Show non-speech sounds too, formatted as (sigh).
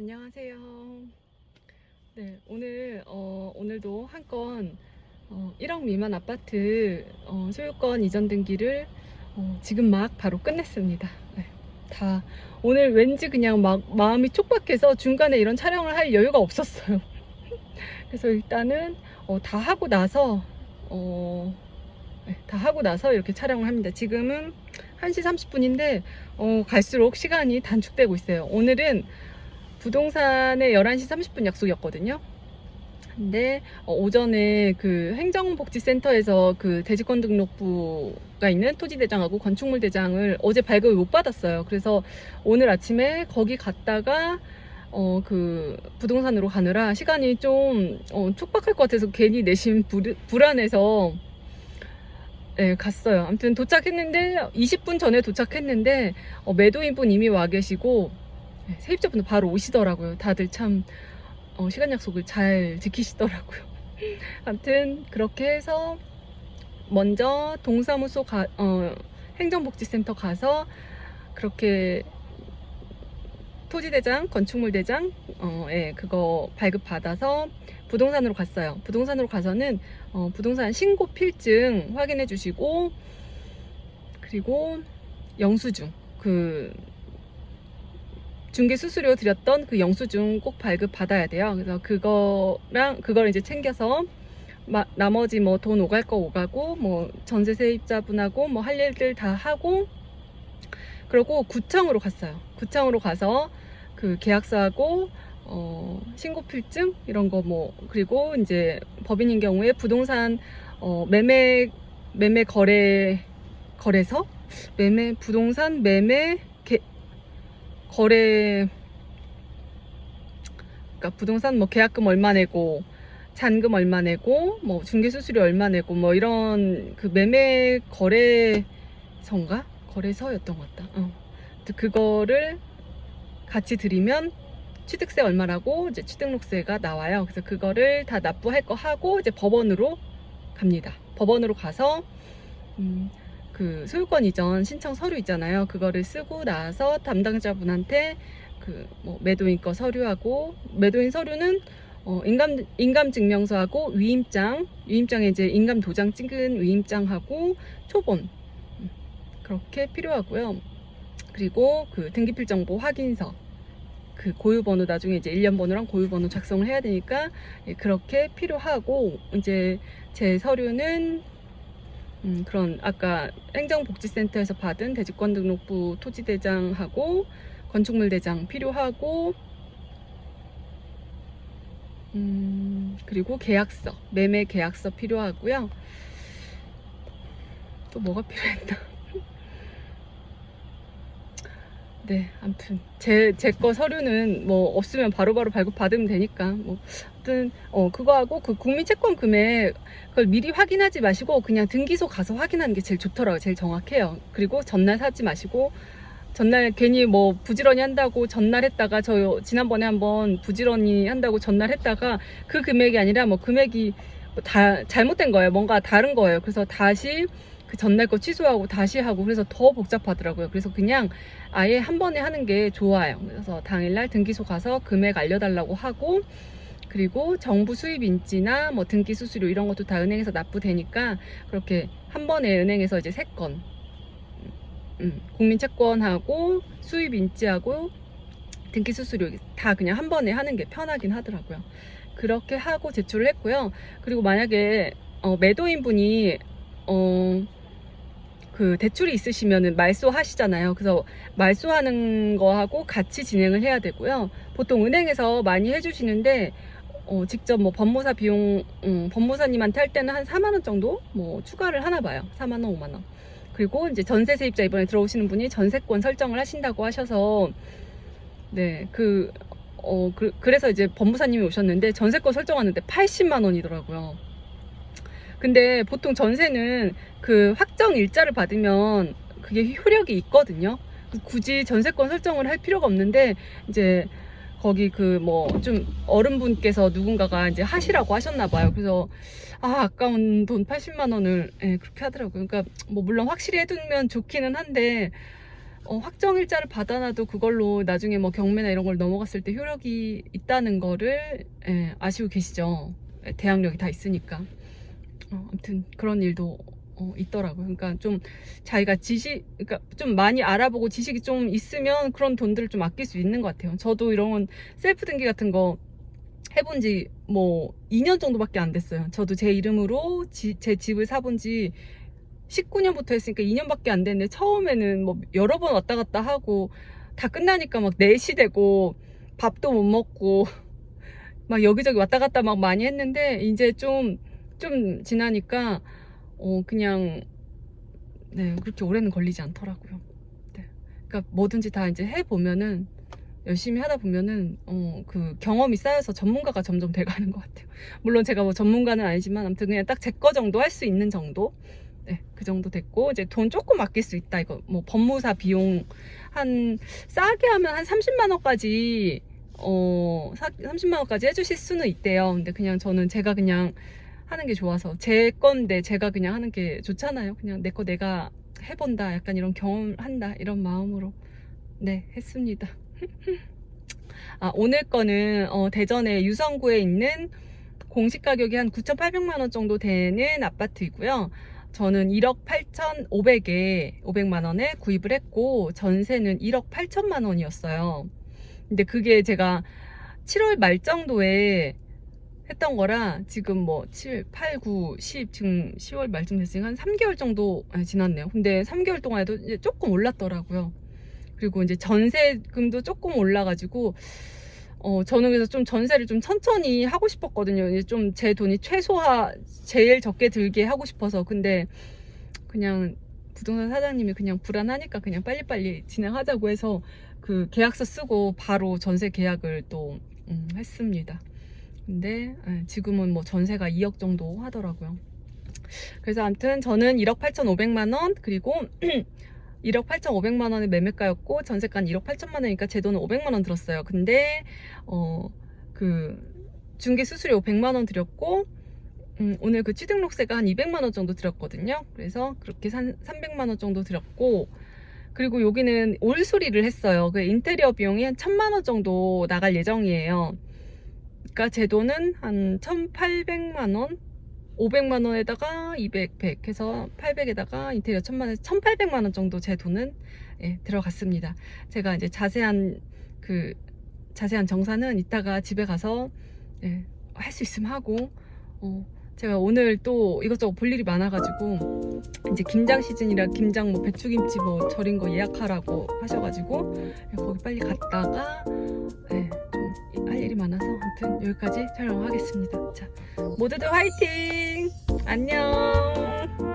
안녕하세요. 네, 오늘 어, 오늘도 한 건 어, 1억 미만 아파트 어, 소유권 이전 등기를 어, 지금 막 바로 끝냈습니다. 네, 다 오늘 왠지 그냥 막 마음이 촉박해서 중간에 이런 촬영을 할 여유가 없었어요. (laughs) 그래서 일단은 어, 다 하고 나서 어, 네, 다 하고 나서 이렇게 촬영을 합니다. 지금은 1시 30분인데 어, 갈수록 시간이 단축되고 있어요. 오늘은 부동산에 11시 30분 약속이었거든요. 근데 어, 오전에 그 행정복지센터에서 그 대지권 등록부가 있는 토지대장하고 건축물 대장을 어제 발급을 못 받았어요. 그래서 오늘 아침에 거기 갔다가 어 그 부동산으로 가느라 시간이 좀 어, 촉박할 것 같아서 괜히 내심 불, 불안해서 네, 갔어요. 아무튼 도착했는데 20분 전에 도착했는데 어, 매도인분 이미 와 계시고 네, 세입자분도 바로 오시더라고요. 다들 참 어, 시간 약속을 잘 지키시더라고요. (laughs) 아무튼 그렇게 해서 먼저 동사무소 가, 어, 행정복지센터 가서 그렇게 토지대장, 건축물대장, 어, 예, 그거 발급 받아서 부동산으로 갔어요. 부동산으로 가서는 어, 부동산 신고 필증 확인해 주시고 그리고 영수증 그 중개 수수료 드렸던 그 영수증 꼭 발급 받아야 돼요. 그래서 그거랑 그걸 이제 챙겨서 마, 나머지 뭐 돈 오갈 거 오가고 뭐 전세 세입자분하고 뭐 할 일들 다 하고 그리고 구청으로 갔어요. 구청으로 가서 그 계약서하고 어, 신고필증 이런 거 뭐 그리고 이제 법인인 경우에 부동산 어, 매매 매매 거래 거래서 매매 부동산 매매 개, 거래 그러니까 부동산 뭐 계약금 얼마 내고 잔금 얼마 내고 뭐 중개 수수료 얼마 내고 뭐 이런 그 매매 거래서인가 거래서였던 것 같다. 어. 그거를 같이 드리면 취득세 얼마라고 이제 취등록세가 나와요. 그래서 그거를 다 납부할 거 하고 이제 법원으로 갑니다. 법원으로 가서 음, 그 소유권 이전 신청 서류 있잖아요. 그거를 쓰고 나서 담당자분한테 그 뭐 매도인 거 서류하고 매도인 서류는 어, 인감 인감 증명서하고 위임장 위임장에 이제 인감 도장 찍은 위임장하고 초본 음, 그렇게 필요하고요. 그리고 그 등기필 정보 확인서 그 고유 번호 나중에 이제 일련 번호랑 고유 번호 작성을 해야 되니까 예, 그렇게 필요하고 이제 제 서류는 음, 그런 아까 행정복지센터에서 받은 대지권 등록부 토지대장하고 건축물대장 필요하고 음, 그리고 계약서 매매 계약서 필요하고요. 또 뭐가 필요했나? 네, 아무튼 제 제 거 서류는 뭐 없으면 바로바로 발급 받으면 되니까 뭐 아무튼 어 그거하고 그 국민 채권 금액 그걸 미리 확인하지 마시고 그냥 등기소 가서 확인하는 게 제일 좋더라고요. 제일 정확해요. 그리고 전날 사지 마시고 전날 괜히 뭐 부지런히 한다고 전날 했다가 저 지난번에 한번 부지런히 한다고 전날 했다가 그 금액이 아니라 뭐 금액이 뭐다 잘못된 거예요. 뭔가 다른 거예요. 그래서 다시 그 전날 거 취소하고 다시 하고 그래서 더 복잡하더라고요. 그래서 그냥 아예 한 번에 하는 게 좋아요. 그래서 당일날 등기소 가서 금액 알려달라고 하고 그리고 정부 수입 인지나 뭐 등기 수수료 이런 것도 다 은행에서 납부되니까 그렇게 한 번에 은행에서 이제 세 건. 음, 국민 채권하고 수입 인지하고 등기 수수료 다 그냥 한 번에 하는 게 편하긴 하더라고요. 그렇게 하고 제출을 했고요. 그리고 만약에 어, 매도인 분이 어, 그 대출이 있으시면은 말소 하시잖아요. 그래서 말소하는 거하고 같이 진행을 해야 되고요. 보통 은행에서 많이 해주시는데 어, 직접 뭐 법무사 비용 음, 법무사님한테 할 때는 한 4만 원 정도 뭐 추가를 하나 봐요. 4만 원, 5만 원. 그리고 이제 전세 세입자 이번에 들어오시는 분이 전세권 설정을 하신다고 하셔서 네, 그 어, 그, 그래서 이제 법무사님이 오셨는데 전세권 설정하는데 80만 원이더라고요. 근데 보통 전세는 그 확정 일자를 받으면 그게 효력이 있거든요. 굳이 전세권 설정을 할 필요가 없는데 이제 거기 그 뭐 좀 어른분께서 누군가가 이제 하시라고 하셨나 봐요. 그래서 아 아까운 돈 80만 원을 예, 그렇게 하더라고요. 그러니까 뭐 물론 확실히 해두면 좋기는 한데 어, 확정 일자를 받아놔도 그걸로 나중에 뭐 경매나 이런 걸 넘어갔을 때 효력이 있다는 거를 예, 아시고 계시죠? 예, 대항력이 다 있으니까. 어, 아무튼 그런 일도 어, 있더라고요. 그러니까 좀 자기가 지식, 그러니까 좀 많이 알아보고 지식이 좀 있으면 그런 돈들을 좀 아낄 수 있는 것 같아요. 저도 이런 셀프 등기 같은 거 해본 지 뭐 2년 정도밖에 안 됐어요. 저도 제 이름으로 지- 제 집을 사본 지 19년부터 했으니까 2년밖에 안 됐는데 처음에는 뭐 여러 번 왔다 갔다 하고 다 끝나니까 막 4시 되고 밥도 못 먹고 (laughs) 막 여기저기 왔다 갔다 막 많이 했는데 이제 좀 좀 지나니까 어 그냥 네 그렇게 오래는 걸리지 않더라고요. 네. 그러니까 뭐든지 다 이제 해 보면은 열심히 하다 보면은 어 그 경험이 쌓여서 전문가가 점점 돼가는 것 같아요. 물론 제가 뭐 전문가는 아니지만 아무튼 그냥 딱 제 거 정도 할 수 있는 정도 네, 그 정도 됐고 이제 돈 조금 아낄 수 있다 이거 뭐 법무사 비용 한 싸게 하면 한 30만 원까지 어 30만 원까지 해주실 수는 있대요. 근데 그냥 저는 제가 그냥 하는 게 좋아서 제 건데 제가 그냥 하는 게 좋잖아요. 그냥 내 거 내가 해본다 약간 이런 경험한다 이런 마음으로 네 했습니다. (laughs) 아 오늘 거는 어, 대전의 유성구에 있는 공시 가격이 한 9,800만 원 정도 되는 아파트이고요. 저는 1억 8,500에 500만 원에 구입을 했고 전세는 1억 8천만 원이었어요. 근데 그게 제가 7월 말 정도에 했던 거라 지금 뭐 7, 8, 9, 10 지금 10월 말쯤 됐으니까 한 3개월 정도 아, 지났네요. 근데 3개월 동안에도 이제 조금 올랐더라고요. 그리고 이제 전세금도 조금 올라가지고 어 저는 그래서 좀 전세를 좀 천천히 하고 싶었거든요. 이제 좀 제 돈이 최소화 제일 적게 들게 하고 싶어서 근데 그냥 부동산 사장님이 그냥 불안하니까 그냥 빨리빨리 진행하자고 해서 그 계약서 쓰고 바로 전세 계약을 또 음, 했습니다. 근데 예, 지금은 뭐 전세가 2억 정도 하더라고요. 그래서 아무튼 저는 1억 8,500만 원 그리고 (clears throat) 1억 8,500만 원의 매매가였고 전세가는 1억 8천만 원이니까 제 돈은 500만 원 들었어요. 근데 어 그 중개 수수료 100만 원 들였고 음, 오늘 그 취등록세가 한 200만 원 정도 들었거든요. 그래서 그렇게 산 300만 원 정도 들었고 그리고 여기는 올 수리를 했어요. 그 인테리어 비용이 한 1000만 원 정도 나갈 예정이에요. 그러니까 제 돈은 한 1,800만 원, 500만 원에다가 200, 100 해서 800에다가 인테리어 1000만 원, 1,800만 원 정도 제 돈은 예, 들어갔습니다. 제가 이제 자세한 그 자세한 정산은 이따가 집에 가서 예, 할 수 있으면 하고 어, 제가 오늘 또 이것저것 볼 일이 많아가지고 이제 김장 시즌이라 김장 뭐 배추김치 뭐 절인 거 예약하라고 하셔가지고 예, 거기 빨리 갔다가 일이 많아서 아무튼 여기까지 촬영하겠습니다. 자, 모두들 화이팅! 안녕!